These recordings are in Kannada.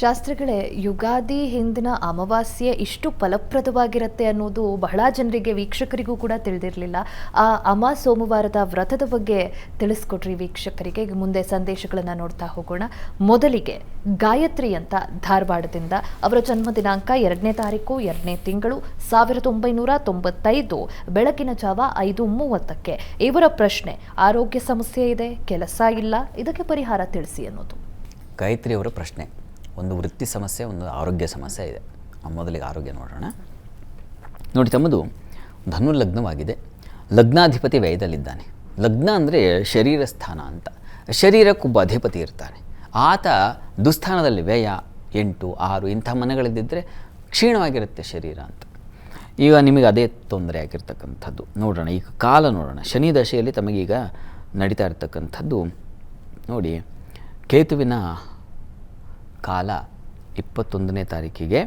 ಶಾಸ್ತ್ರಿಗಳೇ, ಯುಗಾದಿ ಹಿಂದಿನ ಅಮಾವಾಸ್ಯೆ ಇಷ್ಟು ಫಲಪ್ರದವಾಗಿರುತ್ತೆ ಅನ್ನೋದು ಬಹಳ ಜನರಿಗೆ, ವೀಕ್ಷಕರಿಗೂ ಕೂಡ ತಿಳಿದಿರಲಿಲ್ಲ. ಆ ಅಮಾ ಸೋಮವಾರದ ವ್ರತದ ಬಗ್ಗೆ ತಿಳಿಸ್ಕೊಟ್ರಿ ವೀಕ್ಷಕರಿಗೆ. ಮುಂದೆ ಸಂದೇಶಗಳನ್ನು ನೋಡ್ತಾ ಹೋಗೋಣ. ಮೊದಲಿಗೆ ಗಾಯತ್ರಿ ಅಂತ ಧಾರವಾಡದಿಂದ. ಅವರ ಜನ್ಮ ದಿನಾಂಕ ಎರಡನೇ ತಾರೀಕು, ಎರಡನೇ ತಿಂಗಳು ಸಾವಿರದ ಒಂಬೈನೂರ ತೊಂಬತ್ತೈದು. ಬೆಳಕಿನ ಜಾವ ಐದು ಮೂವತ್ತಕ್ಕೆ. ಇವರ ಪ್ರಶ್ನೆ, ಆರೋಗ್ಯ ಸಮಸ್ಯೆ ಇದೆ, ಕೆಲಸ ಇಲ್ಲ, ಇದಕ್ಕೆ ಪರಿಹಾರ ತಿಳಿಸಿ ಅನ್ನೋದು. ಗಾಯತ್ರಿ ಅವರ ಪ್ರಶ್ನೆ. ಒಂದು ವೃತ್ತಿ ಸಮಸ್ಯೆ, ಒಂದು ಆರೋಗ್ಯ ಸಮಸ್ಯೆ ಇದೆ. ಮೊದಲಿಗೆ ಆರೋಗ್ಯ ನೋಡೋಣ. ನೋಡಿ, ತಮ್ಮದು ಧನು ಲಗ್ನವಾಗಿದೆ. ಲಗ್ನಾಧಿಪತಿ ವ್ಯಯದಲ್ಲಿದ್ದಾನೆ. ಲಗ್ನ ಅಂದರೆ ಶರೀರ ಸ್ಥಾನ ಅಂತ. ಶರೀರಕ್ಕೊಬ್ಬ ಅಧಿಪತಿ ಇರ್ತಾನೆ. ಆತ ದುಸ್ಥಾನದಲ್ಲಿ ವ್ಯಯ, ಎಂಟು, ಆರು, ಇಂಥ ಮನೆಗಳಿದ್ದಿದ್ದರೆ ಕ್ಷೀಣವಾಗಿರುತ್ತೆ ಶರೀರ ಅಂತ. ಈಗ ನಿಮಗೆ ಅದೇ ತೊಂದರೆ ಆಗಿರ್ತಕ್ಕಂಥದ್ದು. ನೋಡೋಣ, ಈಗ ಕಾಲ ನೋಡೋಣ. ಶನಿ ದಶೆಯಲ್ಲಿ ತಮಗೀಗ ನಡೀತಾ ಇರ್ತಕ್ಕಂಥದ್ದು. ನೋಡಿ, ಕೇತುವಿನ ಕಾಲ ಇಪ್ಪತ್ತೊಂದನೇ ತಾರೀಕಿಗೆ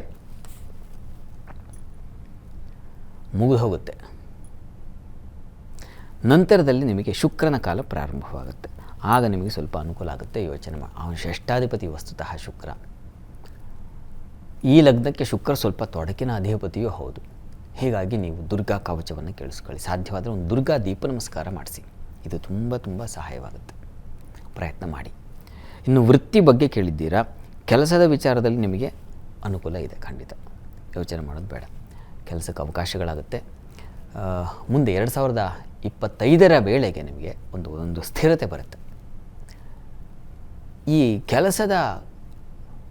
ಮುಗಿದು ಹೋಗುತ್ತೆ. ನಂತರದಲ್ಲಿ ನಿಮಗೆ ಶುಕ್ರನ ಕಾಲ ಪ್ರಾರಂಭವಾಗುತ್ತೆ. ಆಗ ನಿಮಗೆ ಸ್ವಲ್ಪ ಅನುಕೂಲ ಆಗುತ್ತೆ ಯೋಚನೆ ಮಾಡಿ ಅವನ ಷಷ್ಠಾಧಿಪತಿ ವಸ್ತುತಃ ಶುಕ್ರ. ಈ ಲಗ್ನಕ್ಕೆ ಶುಕ್ರ ಸ್ವಲ್ಪ ತೊಡಕಿನ ಅಧಿಪತಿಯೂ ಹೌದು. ಹೀಗಾಗಿ ನೀವು ದುರ್ಗಾ ಕವಚವನ್ನು ಕೇಳಿಸ್ಕೊಳ್ಳಿ ಸಾಧ್ಯವಾದರೆ ಒಂದು ದುರ್ಗಾ ದೀಪ ನಮಸ್ಕಾರ ಮಾಡಿಸಿ. ಇದು ತುಂಬ ತುಂಬ ಸಹಾಯವಾಗುತ್ತೆ. ಪ್ರಯತ್ನ ಮಾಡಿ. ಇನ್ನು ವೃತ್ತಿ ಬಗ್ಗೆ ಕೇಳಿದ್ದೀರಾ? ಕೆಲಸದ ವಿಚಾರದಲ್ಲಿ ನಿಮಗೆ ಅನುಕೂಲ ಇದೆ ಖಂಡಿತ. ಯೋಚನೆ ಮಾಡೋದು ಬೇಡ. ಕೆಲಸಕ್ಕೆ ಅವಕಾಶಗಳಾಗುತ್ತೆ. ಮುಂದೆ ಎರಡು ಸಾವಿರದ ಇಪ್ಪತ್ತೈದರ ವೇಳೆಗೆ ನಿಮಗೆ ಒಂದು ಒಂದು ಸ್ಥಿರತೆ ಬರುತ್ತೆ. ಈ ಕೆಲಸದ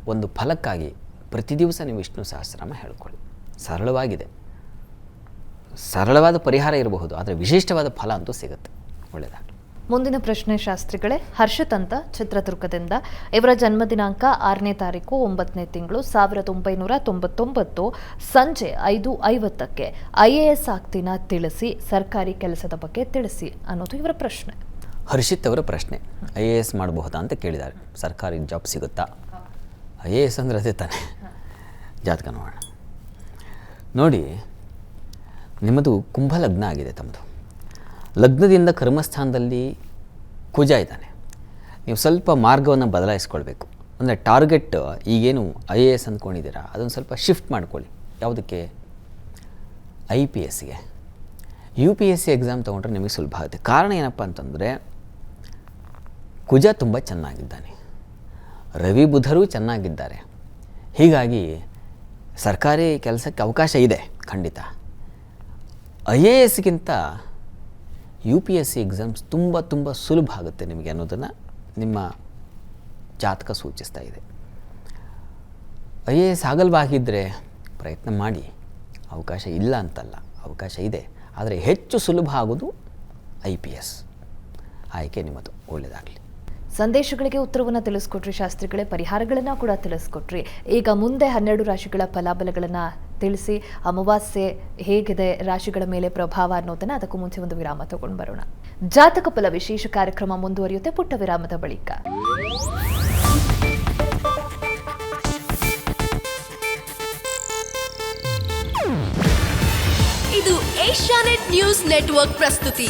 ಒಂದು ಫಲಕ್ಕಾಗಿ ಪ್ರತಿ ದಿವಸ ನೀವು ವಿಷ್ಣು ಸಹಸ್ರನಾಮ ಹೇಳ್ಕೊಳ್ಳಿ. ಸರಳವಾಗಿದೆ. ಸರಳವಾದ ಪರಿಹಾರ ಇರಬಹುದು, ಆದರೆ ವಿಶಿಷ್ಟವಾದ ಫಲ ಅಂತೂ ಸಿಗುತ್ತೆ. ಒಳ್ಳೆಯದಾಗಲಿ ಮುಂದಿನ ಪ್ರಶ್ನೆ ಶಾಸ್ತ್ರಿಗಳೇ, ಹರ್ಷತ್ ಅಂತ ಚಿತ್ರದುರ್ಗದಿಂದ. ಇವರ ಜನ್ಮ ದಿನಾಂಕ ಆರನೇ ತಾರೀಕು, ಒಂಬತ್ತನೇ ತಿಂಗಳು, ಸಾವಿರದ ಒಂಬೈನೂರ ತೊಂಬತ್ತೊಂಬತ್ತು, ಸಂಜೆ ಐದು ಐವತ್ತಕ್ಕೆ. ಐ ಎ ಎಸ್ ಆಗ್ತಿನ ತಿಳಿಸಿ, ಸರ್ಕಾರಿ ಕೆಲಸದ ಬಗ್ಗೆ ತಿಳಿಸಿ ಅನ್ನೋದು ಇವರ ಪ್ರಶ್ನೆ. ಹರ್ಷಿತ್ ಅವರ ಪ್ರಶ್ನೆ. ಐ ಎ ಎಸ್ ಮಾಡಬಹುದಾ ಅಂತ ಕೇಳಿದ್ದಾರೆ. ಸರ್ಕಾರಿ ಜಾಬ್ ಸಿಗುತ್ತಾ? ಐ ಎ ಎಸ್ ಅಂದರೆ ಅದೇ ತಾನೆ. ಜಾತಕ ನೋಡೋಣ. ನೋಡಿ, ನಿಮ್ಮದು ಕುಂಭಲಗ್ನ ಆಗಿದೆ ತಮ್ಮದು ಲಗ್ನದಿಂದ ಕರ್ಮಸ್ಥಾನದಲ್ಲಿ ಕುಜ ಇದ್ದಾನೆ. ನೀವು ಸ್ವಲ್ಪ ಮಾರ್ಗವನ್ನು ಬದಲಾಯಿಸ್ಕೊಳ್ಬೇಕು. ಅಂದರೆ ಟಾರ್ಗೆಟ್ ಈಗೇನು ಐ ಎ ಎಸ್ ಅಂದ್ಕೊಂಡಿದ್ದೀರಾ, ಅದನ್ನು ಸ್ವಲ್ಪ ಶಿಫ್ಟ್ ಮಾಡ್ಕೊಳ್ಳಿ. ಯಾವುದಕ್ಕೆ? ಐ ಪಿ ಎಸ್ಗೆ U P S C exam ತೊಗೊಂಡ್ರೆ ನಿಮಗೆ ಸುಲಭ ಆಗುತ್ತೆ. ಕಾರಣ ಏನಪ್ಪ ಅಂತಂದರೆ, ಕುಜ ತುಂಬ ಚೆನ್ನಾಗಿದ್ದಾನೆ. ರವಿ ಬುಧರು ಚೆನ್ನಾಗಿದ್ದಾರೆ. ಹೀಗಾಗಿ ಸರ್ಕಾರಿ ಕೆಲಸಕ್ಕೆ ಅವಕಾಶ ಇದೆ, ಖಂಡಿತ. I A ಎಸ್ಗಿಂತ U P S C exams ತುಂಬ ತುಂಬ ಸುಲಭ ಆಗುತ್ತೆ ನಿಮಗೆ ಅನ್ನೋದನ್ನು ನಿಮ್ಮ ಜಾತಕ ಸೂಚಿಸ್ತಾ ಇದೆ. ಐ ಎ ಎಸ್ ಆಗಲ್ವಾಗಿದ್ದರೆ ಪ್ರಯತ್ನ ಮಾಡಿ. ಅವಕಾಶ ಇಲ್ಲ ಅಂತಲ್ಲ, ಅವಕಾಶ ಇದೆ. ಆದರೆ ಹೆಚ್ಚು ಸುಲಭ ಆಗೋದು ಐ ಪಿ ಎಸ್ ಆಯ್ಕೆ ನಿಮ್ಮದು ಒಳ್ಳೆಯದಾಗಲಿ ಸಂದೇಶಗಳಿಗೆ ಉತ್ತರವನ್ನು ತಿಳಿಸ್ಕೊಟ್ರಿ, ಶಾಸ್ತ್ರಿಗಳೇ ಪರಿಹಾರಗಳನ್ನ ಕೂಡ ತಿಳಿಸ್ಕೊಟ್ರಿ. ಈಗ ಮುಂದೆ ಹನ್ನೆರಡು ರಾಶಿಗಳ ಫಲಾಬಲಗಳನ್ನು ತಿಳಿಸಿ, ಅಮಾವಾಸ್ಯೆ ಹೇಗಿದೆ, ರಾಶಿಗಳ ಮೇಲೆ ಪ್ರಭಾವ ಅನ್ನೋದನ್ನ ಅದಕ್ಕೂ ಮುಂಚೆ ಒಂದು ವಿರಾಮ ತಗೊಂಡು ಬರೋಣ. ಜಾತಕ ಫಲ ವಿಶೇಷ ಕಾರ್ಯಕ್ರಮ ಮುಂದುವರಿಯುತ್ತೆ ಪುಟ್ಟ ವಿರಾಮದ ಬಳಿಕ. ಇದು ಏಷ್ಯಾನೆಟ್ ನ್ಯೂಸ್ ನೆಟ್ವರ್ಕ್ ಪ್ರಸ್ತುತಿ.